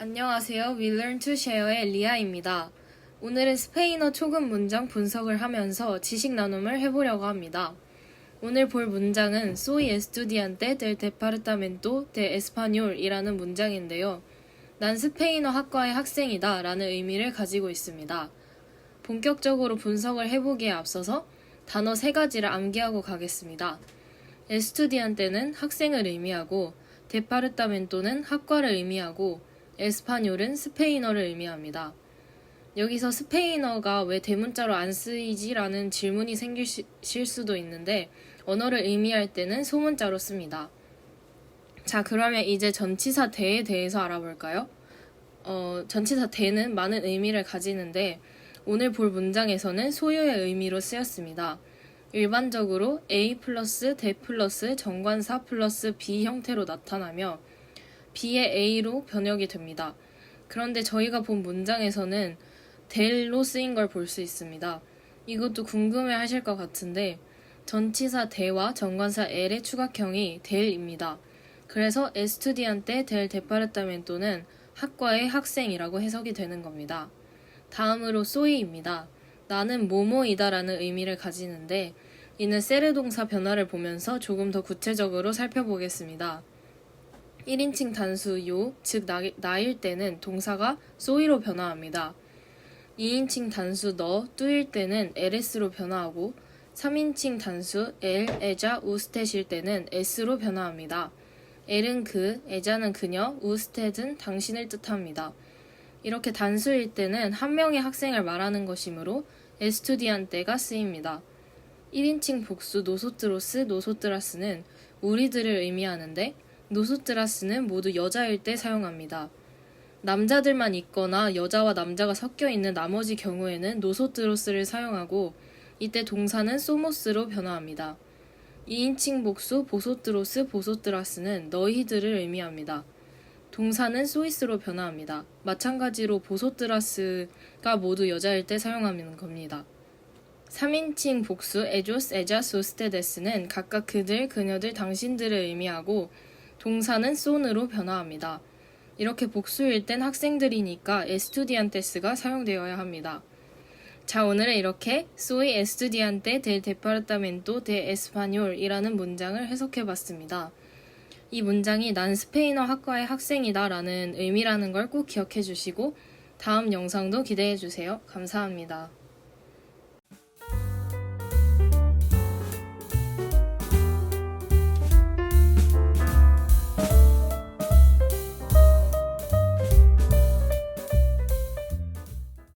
안녕하세요. We Learn to Share의 리아입니다. 오늘은 스페인어 초급 문장 분석을 하면서 지식 나눔을 해보려고 합니다. 오늘 볼 문장은 Soy estudiante del departamento de español이라는 문장인데요. 난 스페인어 학과의 학생이다 라는 의미를 가지고 있습니다. 본격적으로 분석을 해보기에 앞서서 단어 세 가지를 암기하고 가겠습니다. 에스투디안테는 학생을 의미하고 데파르타멘토는 학과를 의미하고 에스파뇰은 스페인어를 의미합니다. 여기서 스페인어가 왜 대문자로 안 쓰이지라는 질문이 생기실 수도 있는데 언어를 의미할 때는 소문자로 씁니다. 자, 그러면 이제 전치사 대에 대해서 알아볼까요? 어, 전치사 대는 많은 의미를 가지는데 오늘 볼 문장에서는 소유의 의미로 쓰였습니다. 일반적으로 A 플러스 대 플러스 정관사 플러스 B 형태로 나타나며 B의 A로 변형이 됩니다. 그런데 저희가 본 문장에서는 델로 쓰인 걸 볼 수 있습니다. 이것도 궁금해 하실 것 같은데 전치사 대와 정관사 L의 추각형이 델입니다. 그래서 에스투디안테 델 데파르타멘토는 학과의 학생이라고 해석이 되는 겁니다. 다음으로 소이입니다. 나는 뭐뭐이다라는 의미를 가지는데 이는 세르 동사 변화를 보면서 조금 더 구체적으로 살펴보겠습니다. 1인칭 단수 요, 즉 나, 나일 때는 동사가 소이로 변화합니다. 2인칭 단수 너, 뚜일 때는 ls로 변화하고 3인칭 단수 엘, 에자, 우스텟일 때는 s로 변화합니다. 엘은 그, 에자는 그녀, 우스텟은 당신을 뜻합니다. 이렇게 단수일 때는 한 명의 학생을 말하는 것이므로 에스투디안테가 쓰입니다. 1인칭 복수 노소트로스, 노소트라스는 우리들을 의미하는데 노소트라스는 모두 여자일 때 사용합니다. 남자들만 있거나 여자와 남자가 섞여 있는 나머지 경우에는 노소트로스를 사용하고 이때 동사는 소모스로 변화합니다. 2인칭 복수 보소트로스, 보소트라스는 너희들을 의미합니다. 동사는 소이스로 변화합니다. 마찬가지로 보소트라스가 모두 여자일 때 사용하는 겁니다. 3인칭 복수 에조스, 에자스, 오스테데스는 각각 그들, 그녀들, 당신들을 의미하고 동사는 손으로 변화합니다. 이렇게 복수일 땐 학생들이니까 에스투디안테스가 사용되어야 합니다. 자, 오늘은 이렇게 soy estudiante del departamento de español이라는 문장을 해석해 봤습니다. 이 문장이 난 스페인어 학과의 학생이다 라는 의미라는 걸 꼭 기억해 주시고 다음 영상도 기대해 주세요. 감사합니다.